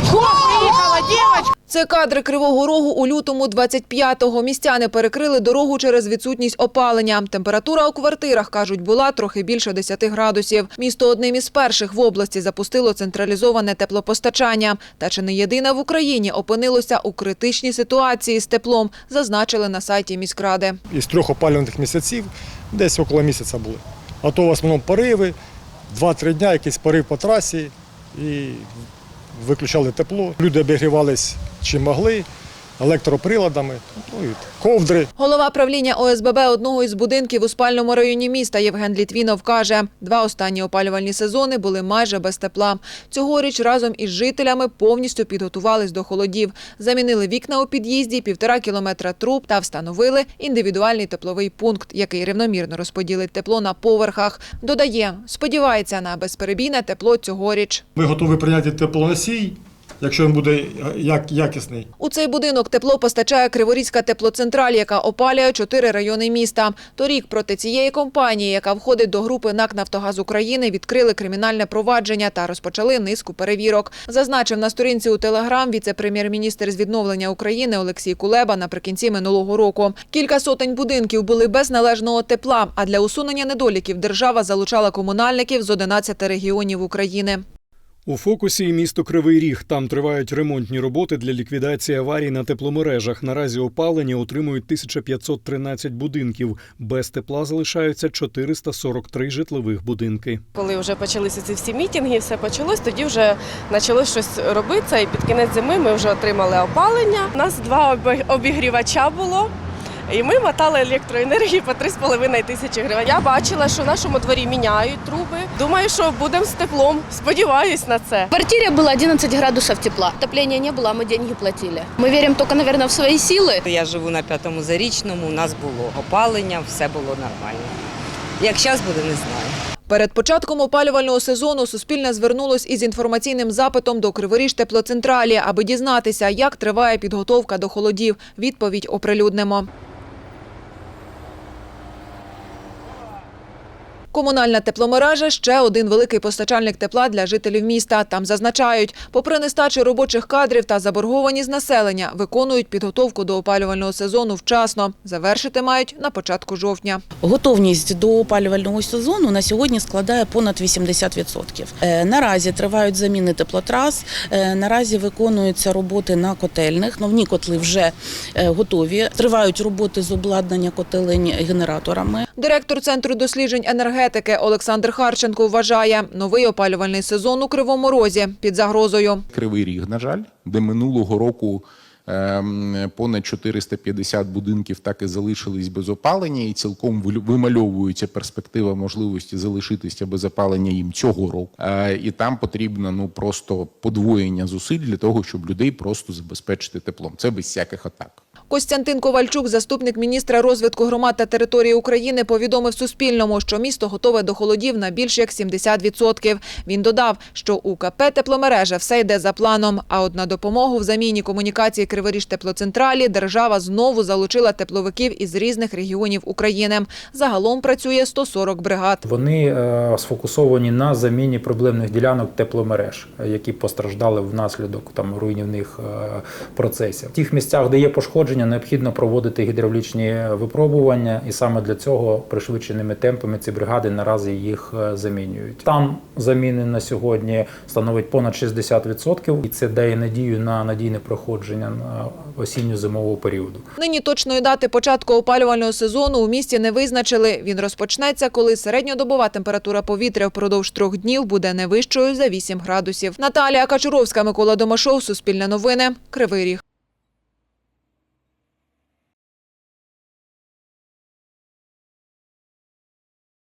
приїхала дівчинка. Це кадри Кривого Рогу у лютому 25-го. Містяни перекрили дорогу через відсутність опалення. Температура у квартирах, кажуть, була трохи більше 10 градусів. Місто одним із перших в області запустило централізоване теплопостачання. Та чи не єдине в Україні опинилося у критичній ситуації з теплом, зазначили на сайті міськради. із трьох опалювальних місяців десь около місяця були. А то в основному пориви, 2-3 дня якийсь порив по трасі і виключали тепло. Люди обігрівались чим могли, електроприладами, ну і ковдри. Голова правління ОСББ одного із будинків у спальному районі міста Євген Літвінов каже, два останні опалювальні сезони були майже без тепла. Цьогоріч разом із жителями повністю підготувались до холодів. Замінили вікна у під'їзді, півтора кілометра труб та встановили індивідуальний тепловий пункт, який рівномірно розподілить тепло на поверхах. Додає, сподівається на безперебійне тепло цьогоріч. Ми готові прийняти теплоносій, якщо він буде як, якісний. У цей будинок тепло постачає Криворізька теплоцентраль, яка опалює чотири райони міста. Торік проти цієї компанії, яка входить до групи НАК «Нафтогаз України», відкрили кримінальне провадження та розпочали низку перевірок. Зазначив на сторінці у Телеграм віце-прем'єр-міністр з відновлення України Олексій Кулеба наприкінці минулого року. Кілька сотень будинків були без належного тепла, а для усунення недоліків держава залучала комунальників з 11 регіонів України. У фокусі місто Кривий Ріг. Там тривають ремонтні роботи для ліквідації аварій на тепломережах. Наразі опалення отримують 1513 будинків. Без тепла залишаються 443 житлових будинки. Коли вже почалися ці всі мітинги, все почалось, тоді вже почали щось робитися. І під кінець зими ми вже отримали опалення. У нас два обігрівача було. І ми мотали електроенергію по 3,5 тисячі гривень. Я бачила, що в нашому дворі міняють труби. Думаю, що будемо з теплом. Сподіваюсь на це. В квартире было 11 градусов тепла. Отопления не было, а мы деньги платили. Мы верим только, наверное, в свои силы. Я живу на п'ятому зарічному, у нас було опалення, все було нормально. Як зараз буде, не знаю. Перед початком опалювального сезону Суспільне звернулось із інформаційним запитом до Криворіж теплоцентралі, аби дізнатися, як триває підготовка до холодів. Відповідь оприлюднимо. Комунальна тепломережа – ще один великий постачальник тепла для жителів міста. Там зазначають, попри нестачу робочих кадрів та заборгованість населення, виконують підготовку до опалювального сезону вчасно. Завершити мають на початку жовтня. Готовність до опалювального сезону на сьогодні складає понад 80%. Е, Наразі тривають заміни теплотрас, е, наразі виконуються роботи на котельних. Новні котли вже е, готові. Тривають роботи з обладнання котелень генераторами. Директор Центру досліджень енергетики Олександр Харченко вважає, новий опалювальний сезон у Кривому Розі під загрозою. Кривий Ріг, на жаль, де минулого року ем, понад 450 будинків так і залишились без опалення, і цілком вимальовується перспектива можливості залишитися без опалення їм цього року. Е, І там потрібно ну просто подвоєння зусиль для того, щоб людей просто забезпечити теплом. Це без всяких атак. Костянтин Ковальчук, заступник міністра розвитку громад та території України, повідомив Суспільному, що місто готове до холодів на більш як 70%. Він додав, що у КП «Тепломережа» все йде за планом, а от на допомогу в заміні комунікації Криворіж теплоцентралі держава знову залучила тепловиків із різних регіонів України. Загалом працює 140 бригад. Вони е, сфокусовані на заміні проблемних ділянок тепломереж, які постраждали внаслідок там руйнівних е, процесів. В тих місцях, де є пошкодження, необхідно проводити гідравлічні випробування, і саме для цього пришвидшеними темпами ці бригади наразі їх е, замінюють. Там заміни на сьогодні становить понад 60%, і це дає надію на надійне проходження на осінньо-зимового періоду. Нині точної дати початку опалювального сезону у місті не визначили. Він розпочнеться, коли середньодобова температура повітря впродовж трьох днів буде не вищою за 8 градусів. Наталія Качуровська, Микола Домашов, Суспільне новини, Кривий Ріг.